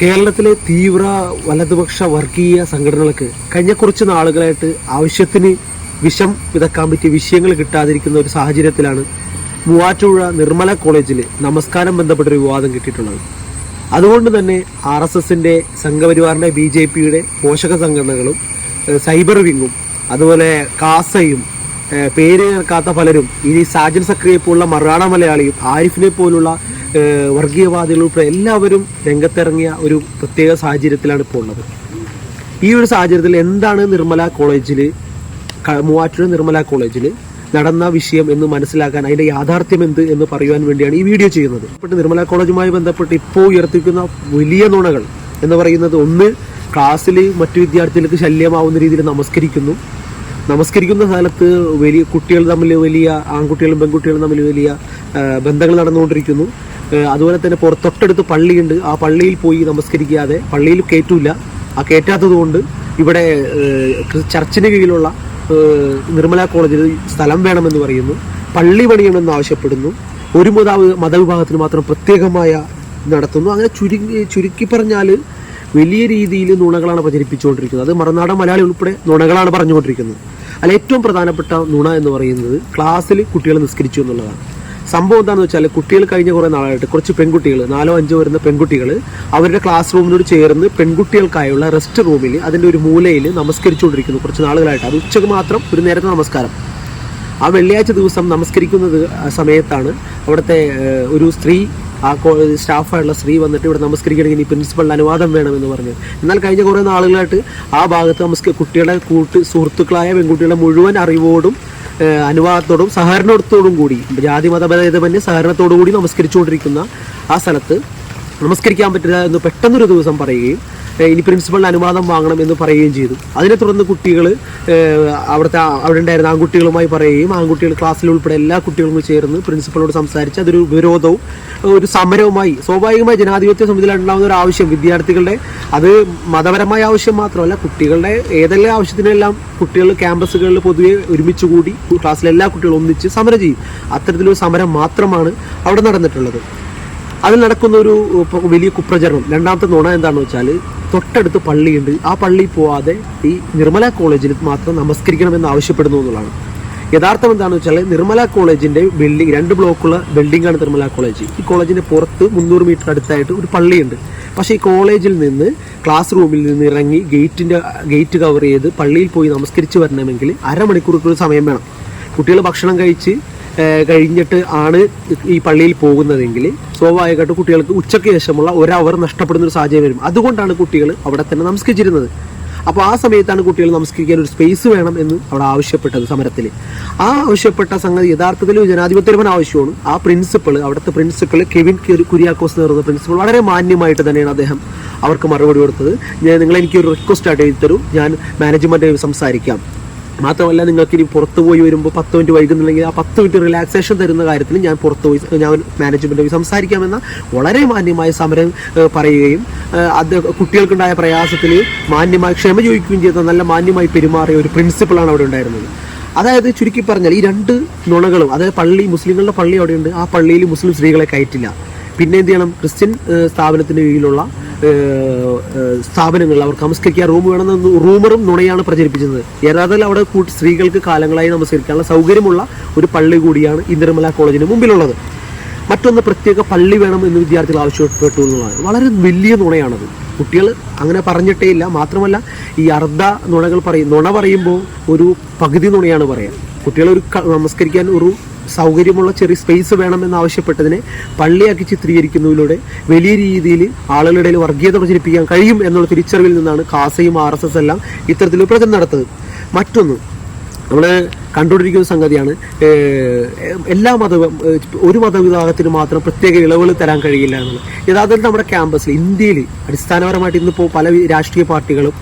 കേരളത്തിലെ തീവ്ര വലതുപക്ഷ വർഗീയ സംഘടനകൾക്ക് കഴിഞ്ഞ കുറച്ച് നാളുകളായിട്ട് ആവശ്യത്തിന് വിഷം വിതക്കാൻ പറ്റിയ വിഷയങ്ങൾ കിട്ടാതിരിക്കുന്ന ഒരു സാഹചര്യത്തിലാണ് മൂവാറ്റുപുഴ നിർമ്മല കോളേജിൽ നമസ്കാരം ബന്ധപ്പെട്ട ഒരു വിവാദം കിട്ടിയിട്ടുള്ളത്. അതുകൊണ്ട് തന്നെ ആർ എസ് എസിന്റെ സംഘപരിവാറിന്റെ ബി ജെ പിയുടെ പോഷക സംഘടനകളും സൈബർ വിങ്ങും അതുപോലെ കാസയും പേര് കേൾക്കാത്ത പലരും ഇനി സാജൻ സക്രിയെ പോലുള്ള മറാണ മലയാളിയും ആരിഫിനെ പോലുള്ള വർഗീയവാദികൾ ഉൾപ്പെടെ എല്ലാവരും രംഗത്തിറങ്ങിയ ഒരു പ്രത്യേക സാഹചര്യത്തിലാണ് ഇപ്പോൾ ഉള്ളത്. ഈ ഒരു സാഹചര്യത്തിൽ എന്താണ് നിർമ്മല കോളേജിൽ മൂവാറ്റുപുഴ നിർമ്മല കോളേജിൽ നടന്ന വിഷയം എന്ന് മനസ്സിലാക്കാൻ അതിന്റെ യാഥാർത്ഥ്യം എന്ത് എന്ന് പറയുവാൻ വേണ്ടിയാണ് ഈ വീഡിയോ ചെയ്യുന്നത്. ഇപ്പോൾ നിർമ്മല കോളേജുമായി ബന്ധപ്പെട്ട് ഇപ്പോൾ ഉയർത്തിക്കുന്ന വലിയ നുണകൾ എന്ന് പറയുന്നത് ഒന്ന് ക്ലാസ്സിൽ മറ്റു വിദ്യാർത്ഥികൾക്ക് ശല്യമാവുന്ന രീതിയിൽ നമസ്കരിക്കുന്നു. നമസ്കരിക്കുന്ന സ്ഥലത്ത് വലിയ കുട്ടികൾ തമ്മിൽ വലിയ ആൺകുട്ടികളും പെൺകുട്ടികളും തമ്മിൽ വലിയ ബന്ധങ്ങൾ നടന്നുകൊണ്ടിരിക്കുന്നു. അതുപോലെ തന്നെ പുറത്ത് തൊട്ടടുത്ത് പള്ളിയുണ്ട്. ആ പള്ളിയിൽ പോയി നമസ്കരിക്കാതെ പള്ളിയിൽ കയറ്റൂല ആ കയറ്റാത്തത് കൊണ്ട് ഇവിടെ ചർച്ചിന് കീഴിലുള്ള നിർമ്മല കോളേജിൽ സ്ഥലം വേണമെന്ന് പറയുന്നു. പള്ളി പണിയണമെന്ന് ആവശ്യപ്പെടുന്നു. ഒരു മത മതവിഭാഗത്തിന് മാത്രം പ്രത്യേകമായ നടത്തുന്നു. അങ്ങനെ ചുരുങ്ങി ചുരുക്കി പറഞ്ഞാൽ വലിയ രീതിയിൽ നുണകളാണ് പ്രചരിപ്പിച്ചുകൊണ്ടിരിക്കുന്നത്. അത് മറുനാടൻ മലയാളി ഉൾപ്പെടെ നുണകളാണ് പറഞ്ഞുകൊണ്ടിരിക്കുന്നത്. അതിൽ ഏറ്റവും പ്രധാനപ്പെട്ട നുണ എന്ന് പറയുന്നത് ക്ലാസ്സിൽ കുട്ടികൾ നിസ്കരിച്ചു എന്നുള്ളതാണ്. സംഭവം എന്താണെന്ന് വെച്ചാൽ കുട്ടികൾ കഴിഞ്ഞ കുറേ നാളായിട്ട് കുറച്ച് പെൺകുട്ടികൾ നാലോ അഞ്ചോ വരുന്ന പെൺകുട്ടികൾ അവരുടെ ക്ലാസ് റൂമിനോട് ചേർന്ന് പെൺകുട്ടികൾക്കായുള്ള റെസ്റ്റ് റൂമിൽ അതിന്റെ ഒരു മൂലയിൽ നമസ്കരിച്ചുകൊണ്ടിരിക്കുന്നു കുറച്ച് നാളുകളായിട്ട്. അത് ഉച്ചയ്ക്ക് മാത്രം ഒരു നേരത്തെ നമസ്കാരം. ആ വെള്ളിയാഴ്ച ദിവസം നമസ്കരിക്കുന്നത് സമയത്താണ് അവിടുത്തെ ഒരു സ്ത്രീ ആ സ്റ്റാഫായിട്ടുള്ള സ്ത്രീ വന്നിട്ട് ഇവിടെ നമസ്കരിക്കണമെങ്കിൽ ഇനി പ്രിൻസിപ്പളിന് അനുവാദം വേണമെന്ന് പറഞ്ഞു. എന്നാൽ കഴിഞ്ഞ കുറേ നാളുകളായിട്ട് ആ ഭാഗത്ത് നമസ്ക കുട്ടികളുടെ കൂട്ട് സുഹൃത്തുക്കളായ പെൺകുട്ടികളുടെ മുഴുവൻ അറിവോടും അനുവാദത്തോടും സഹകരണത്തോടും കൂടി ജാതി മതഭേദമന്യേ സഹകരണത്തോടു കൂടി നമസ്കരിച്ചുകൊണ്ടിരിക്കുന്ന ആ സ്ഥലത്ത് നമസ്കരിക്കാൻ പറ്റില്ല എന്ന് പെട്ടെന്നൊരു ദിവസം പറയുകയും ഇനി പ്രിൻസിപ്പളിന് അനുവാദം വാങ്ങണം എന്ന് പറയുകയും ചെയ്തു. അതിനെ തുടർന്ന് കുട്ടികൾ അവിടുത്തെ അവിടെ ഉണ്ടായിരുന്ന ആൺകുട്ടികളുമായി പറയുകയും ആൺകുട്ടികൾ ക്ലാസ്സിൽ ഉൾപ്പെടെ എല്ലാ കുട്ടികളും ചേർന്ന് പ്രിൻസിപ്പളോട് സംസാരിച്ച് അതൊരു വിരോധവും ഒരു സമരവുമായി സ്വാഭാവികമായി ജനാധിപത്യ സമിതിയിൽ ഉണ്ടാകുന്ന ഒരു ആവശ്യം വിദ്യാർത്ഥികളുടെ അത് മതപരമായ ആവശ്യം മാത്രമല്ല കുട്ടികളുടെ ഏതെല്ലാം ആവശ്യത്തിനെല്ലാം കുട്ടികൾ ക്യാമ്പസുകളിൽ പൊതുവെ ഒരുമിച്ച് കൂടി ക്ലാസ്സിലെ എല്ലാ കുട്ടികളും ഒന്നിച്ച് സമരം ചെയ്യും. അത്തരത്തിലൊരു സമരം മാത്രമാണ് അവിടെ നടന്നിട്ടുള്ളത്. അതിൽ നടക്കുന്ന ഒരു വലിയ കുപ്രചരണം. രണ്ടാമത്തെ നുണ എന്താണെന്ന് വെച്ചാൽ തൊട്ടടുത്ത് പള്ളിയുണ്ട്. ആ പള്ളി പോവാതെ ഈ നിർമ്മല കോളേജിൽ മാത്രം നമസ്കരിക്കണമെന്ന് ആവശ്യപ്പെടുന്നു എന്നുള്ളതാണ്. യഥാർത്ഥം എന്താണെന്ന് വെച്ചാൽ നിർമ്മല കോളേജിന്റെ ബിൽഡിംഗ് രണ്ട് ബ്ലോക്കുള്ള ബിൽഡിംഗ് ആണ് നിർമ്മല കോളേജ്. ഈ കോളേജിന്റെ പുറത്ത് മുന്നൂറ് മീറ്റർ അടുത്തായിട്ട് ഒരു പള്ളിയുണ്ട്. പക്ഷേ ഈ കോളേജിൽ നിന്ന് ക്ലാസ് റൂമിൽ നിന്ന് ഇറങ്ങി ഗേറ്റിന്റെ ഗേറ്റ് കവർ ചെയ്ത് പള്ളിയിൽ പോയി നമസ്കരിച്ച് വരണമെങ്കിൽ അരമണിക്കൂർ സമയം വേണം. കുട്ടികൾ ഭക്ഷണം കഴിച്ച് കഴിഞ്ഞിട്ട് ആണ് ഈ പള്ളിയിൽ പോകുന്നതെങ്കിൽ സ്വാഭാവികമായിട്ട് കുട്ടികൾക്ക് ഉച്ചയ്ക്ക് ശേഷമുള്ള ഒരവർ നഷ്ടപ്പെടുന്ന ഒരു സാഹചര്യം വരും. അതുകൊണ്ടാണ് കുട്ടികൾ അവിടെ തന്നെ നമസ്കരിച്ചിരുന്നത്. അപ്പോൾ ആ സമയത്താണ് കുട്ടികൾ നമസ്കരിക്കാൻ ഒരു സ്പേസ് വേണം എന്ന് അവിടെ ആവശ്യപ്പെട്ടത് സമരത്തിൽ. ആ ആവശ്യപ്പെട്ട സംഗതി യഥാർത്ഥത്തിൽ ജനാധിപത്യപരമായ ആവശ്യമാണ്. ആ പ്രിൻസിപ്പൾ അവിടുത്തെ പ്രിൻസിപ്പൾ കെവിൻ കുരി- കുര്യാക്കോസ് പറയുന്ന പ്രിൻസിപ്പൾ വളരെ മാന്യമായിട്ട് തന്നെയാണ് അദ്ദേഹം അവർക്ക് മറുപടി കൊടുത്തത്. ഞാൻ നിങ്ങൾ എനിക്കൊരു റിക്വസ്റ്റ് ആയിട്ട് എഴുതി തരൂ. ഞാൻ മാനേജ്മെന്റ് സംസാരിക്കാം. മാത്രമല്ല നിങ്ങൾക്ക് ഇനി പുറത്ത് പോയി വരുമ്പോൾ പത്ത് മിനിറ്റ് വൈകുന്നില്ലെങ്കിൽ ആ പത്ത് മിനിറ്റ് റിലാക്സേഷൻ തരുന്ന കാര്യത്തിൽ ഞാൻ പുറത്ത് പോയി ഞാൻ മാനേജ്മെന്റ് പോയി സംസാരിക്കാമെന്ന വളരെ മാന്യമായ സമരം പറയുകയും അത് കുട്ടികൾക്കുണ്ടായ പ്രയാസത്തിൽ മാന്യമായി ക്ഷമ ചോദിക്കുകയും ചെയ്ത നല്ല മാന്യമായി പെരുമാറിയ ഒരു പ്രിൻസിപ്പളാണ് അവിടെ ഉണ്ടായിരുന്നത്. അതായത് ചുരുക്കി പറഞ്ഞാൽ ഈ രണ്ട് നുണകളും അതായത് പള്ളി മുസ്ലിങ്ങളുടെ പള്ളി അവിടെയുണ്ട് ആ പള്ളിയിൽ മുസ്ലിം സ്ത്രീകളെ കയറ്റില്ല. പിന്നെ എന്ത് ചെയ്യണം? ക്രിസ്ത്യൻ സ്ഥാപനത്തിന് കീഴിലുള്ള ഏഹ്, അവർ നമസ്കരിക്കാൻ റൂം വേണമെന്ന് റൂമറും നുണയാണ് പ്രചരിപ്പിച്ചത് യഥാർത്ഥത്തിൽ അവിടെ സ്ത്രീകൾക്ക് കാലങ്ങളായി നമസ്കരിക്കാനുള്ള സൗകര്യമുള്ള ഒരു പള്ളി കൂടിയാണ് ഈ നിർമ്മല കോളേജിന് മുമ്പിലുള്ളത്. മറ്റൊന്ന് പ്രത്യേക പള്ളി വേണം എന്ന് വിദ്യാർത്ഥികൾ ആവശ്യപ്പെട്ടു എന്നുള്ളതാണ്. വളരെ വലിയ നുണയാണത്. കുട്ടികൾ അങ്ങനെ പറഞ്ഞിട്ടേ ഇല്ല. മാത്രമല്ല ഈ അർദ്ധ നുണകൾ പറയും നുണ പറയുമ്പോൾ ഒരു പകുതി നുണയാണ് പറയാം. കുട്ടികൾ ഒരു നമസ്കരിക്കാൻ ഒരു സൗകര്യമുള്ള ചെറിയ സ്പേസ് വേണമെന്ന് ആവശ്യപ്പെട്ടതിനെ പള്ളിയാക്കി ചിത്രീകരിക്കുന്നതിലൂടെ വലിയ രീതിയിൽ ആളുകളുടെ വർഗീയത പ്രചരിപ്പിക്കാൻ കഴിയും എന്നുള്ള തിരിച്ചറിവിൽ നിന്നാണ് കാസയും ആർ എസ് എസ് എല്ലാം ഇത്തരത്തിൽ പ്രചരണം നടത്തുന്നത്. മറ്റൊന്ന് നമ്മൾ കണ്ടുകൊണ്ടിരിക്കുന്ന സംഗതിയാണ് എല്ലാ മത ഒരു മതവിഭാഗത്തിന് മാത്രം പ്രത്യേക ഇളവുകൾ തരാൻ കഴിയില്ല എന്നുള്ളത്. യഥാർത്ഥത്തിൽ നമ്മുടെ ക്യാമ്പസിൽ ഇന്ത്യയിൽ അടിസ്ഥാനപരമായിട്ട് ഇന്നിപ്പോൾ പല രാഷ്ട്രീയ പാർട്ടികളും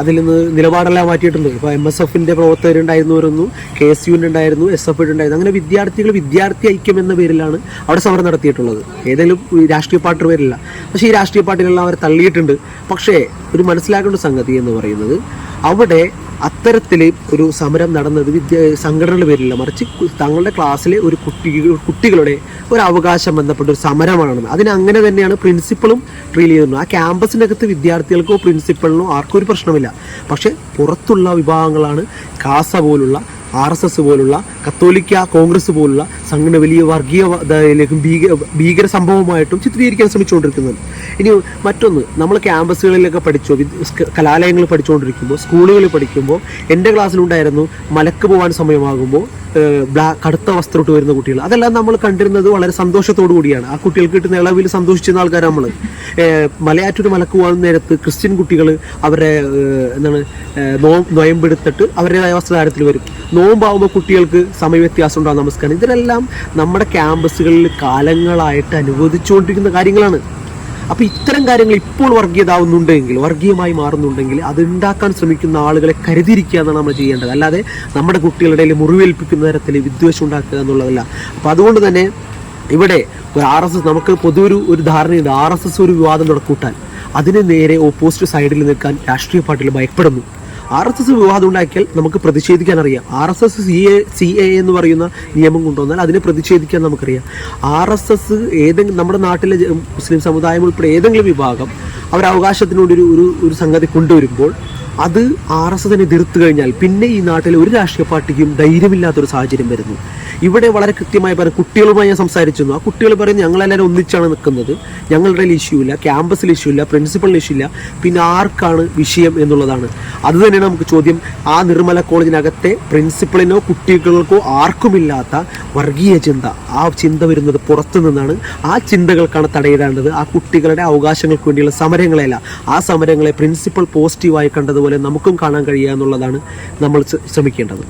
അതിൽ നിന്ന് നിലപാടെല്ലാം മാറ്റിയിട്ടുണ്ട്. ഇപ്പോൾ എം എസ് എഫിന്റെ പ്രവർത്തകരുണ്ടായിരുന്നവരൊന്നും കെ എസ് യുവിന്റെ ഉണ്ടായിരുന്നു എസ് എഫ് ഉണ്ടായിരുന്നു. അങ്ങനെ വിദ്യാർത്ഥികൾ വിദ്യാർത്ഥി ഐക്യം എന്ന പേരിലാണ് അവിടെ സമരം നടത്തിയിട്ടുള്ളത്. ഏതെങ്കിലും രാഷ്ട്രീയ പാർട്ടി പേരില്ല പക്ഷേ ഈ രാഷ്ട്രീയ പാർട്ടികളെല്ലാം അവരെ തള്ളിയിട്ടുണ്ട്. പക്ഷേ ഒരു മനസ്സിലാക്കേണ്ട സംഗതി എന്ന് പറയുന്നത് അവിടെ അത്തരത്തിൽ ഒരു സമരം നടന്നത് വിദ്യ സംഘടനയുടെ പേരില്ല മറിച്ച് തങ്ങളുടെ ക്ലാസ്സിലെ ഒരു കുട്ടി കുട്ടികളുടെ ഒരു അവകാശം ബന്ധപ്പെട്ട ഒരു സമരമാണ് അതിന് അങ്ങനെ തന്നെയാണ് പ്രിൻസിപ്പളും ട്രീൽ ചെയ്യുന്നത് ആ ക്യാമ്പസിനകത്ത് വിദ്യാർത്ഥികൾക്കോ പ്രിൻസിപ്പളിനോ ആർക്കും ഒരു പ്രശ്നമില്ല പക്ഷേ പുറത്തുള്ള വിഭാഗങ്ങളാണ് കാസ പോലുള്ള ആർ എസ് എസ് പോലുള്ള കത്തോലിക്ക കോൺഗ്രസ് പോലുള്ള സംഘടന വലിയ വർഗീയതയിലേക്കും ഭീകര ഭീകര സംഭവമായിട്ടും ചിത്രീകരിക്കാൻ ശ്രമിച്ചുകൊണ്ടിരിക്കുന്നത്. ഇനി മറ്റൊന്ന് നമ്മൾ ക്യാമ്പസുകളിലൊക്കെ പഠിച്ചോ കലാലയങ്ങളിൽ പഠിച്ചുകൊണ്ടിരിക്കുമ്പോൾ സ്കൂളുകളിൽ പഠിക്കുമ്പോൾ എന്റെ ക്ലാസ്സിലുണ്ടായിരുന്നു മലക്ക് പോകാൻ സമയമാകുമ്പോൾ ബ്ലാ കടുത്ത വസ്ത്രം ഇട്ട് വരുന്ന കുട്ടികൾ. അതെല്ലാം നമ്മൾ കണ്ടിരുന്നത് വളരെ സന്തോഷത്തോടു കൂടിയാണ്. ആ കുട്ടികൾക്ക് കിട്ടുന്ന ഇളവിൽ സന്തോഷിച്ചിരുന്ന ആൾക്കാർ നമ്മൾ മലയാറ്റൂർ മലക്ക് പോകുന്ന നേരത്ത് ക്രിസ്ത്യൻ കുട്ടികൾ അവരെ എന്താണ് നോ നൊയമ്പെടുത്തിട്ട് അവരുടേതായ വസ്ത്രധാരത്തിൽ വരും. നോമ്പാവുമ്പോൾ കുട്ടികൾക്ക് സമയവ്യത്യാസം ഉണ്ടാകും നമസ്കാരം. ഇതിനെല്ലാം നമ്മുടെ ക്യാമ്പസുകളിൽ കാലങ്ങളായിട്ട് അനുവദിച്ചുകൊണ്ടിരിക്കുന്ന കാര്യങ്ങളാണ്. അപ്പോൾ ഇത്തരം കാര്യങ്ങൾ ഇപ്പോൾ വർഗീയതാവുന്നുണ്ടെങ്കിൽ വർഗീയമായി മാറുന്നുണ്ടെങ്കിൽ അത് ഉണ്ടാക്കാൻ ശ്രമിക്കുന്ന ആളുകളെ കരുതിയിരിക്കുക എന്നാണ് നമ്മൾ ചെയ്യേണ്ടത്. അല്ലാതെ നമ്മുടെ കുട്ടികളുടെ ഇടയിൽ മുറിവേൽപ്പിക്കുന്ന തരത്തിൽ വിദ്വേഷം ഉണ്ടാക്കുക എന്നുള്ളതല്ല. അപ്പോൾ അതുകൊണ്ട് തന്നെ ഇവിടെ ഒരു ആർ എസ് എസ് നമുക്ക് പൊതുവൊരു ഒരു ധാരണയുണ്ട്. ആർ എസ് എസ് ഒരു വിവാദം തുടക്കൂട്ടാൻ. അതിന് നേരെ ഓപ്പോസിറ്റ് സൈഡിൽ നിൽക്കാൻ രാഷ്ട്രീയ പാർട്ടികൾ ഭയപ്പെടുന്നു. ആർ എസ് എസ് വിവാദം ഉണ്ടാക്കിയാൽ നമുക്ക് പ്രതിഷേധിക്കാൻ അറിയാം. R S S C A C A എന്ന് പറയുന്ന നിയമം കൊണ്ടുവന്നാൽ അതിനെ പ്രതിഷേധിക്കാൻ നമുക്കറിയാം. ആർ എസ് എസ് ഏതെങ്കിലും നമ്മുടെ നാട്ടിലെ മുസ്ലിം സമുദായം ഉൾപ്പെടെ ഏതെങ്കിലും വിഭാഗം അവർ ഒരു ഒരു സംഗതി കൊണ്ടുവരുമ്പോൾ അത് ആർ എസ് എസിനെ എതിർത്ത് കഴിഞ്ഞാൽ പിന്നെ ഈ നാട്ടിലെ ഒരു രാഷ്ട്രീയ പാർട്ടിക്കും ധൈര്യമില്ലാത്തൊരു സാഹചര്യം വരുന്നു. ഇവിടെ വളരെ കൃത്യമായി പറയും കുട്ടികളുമായി ഞാൻ സംസാരിച്ചിരുന്നു. ആ കുട്ടികൾ പറയും ഞങ്ങളെല്ലാവരും ഒന്നിച്ചാണ് നിൽക്കുന്നത്. ഞങ്ങളുടെ ഇഷ്യൂ ഇല്ല. ക്യാമ്പസിൽ ഇഷ്യൂ ഇല്ല. പ്രിൻസിപ്പളിൽ ഇഷ്യൂ ഇല്ല. പിന്നെ ആർക്കാണ് വിഷയം എന്നുള്ളതാണ്. അത് തന്നെയാണ് നമുക്ക് ചോദ്യം. ആ നിർമ്മല കോളേജിനകത്തെ പ്രിൻസിപ്പളിനോ കുട്ടികൾക്കോ ആർക്കുമില്ലാത്ത വർഗീയ ചിന്ത. ആ ചിന്ത വരുന്നത് പുറത്തു നിന്നാണ്. ആ ചിന്തകൾക്കാണ് തടയിടേണ്ടത്. ആ കുട്ടികളുടെ അവകാശങ്ങൾക്ക് വേണ്ടിയുള്ള സമരങ്ങളെയല്ല. ആ സമരങ്ങളെ പ്രിൻസിപ്പൾ പോസിറ്റീവായി കണ്ടതുപോലെ നമുക്കും കാണാൻ കഴിയുക എന്നുള്ളതാണ് നമ്മൾ ശ്രമിക്കേണ്ടത്.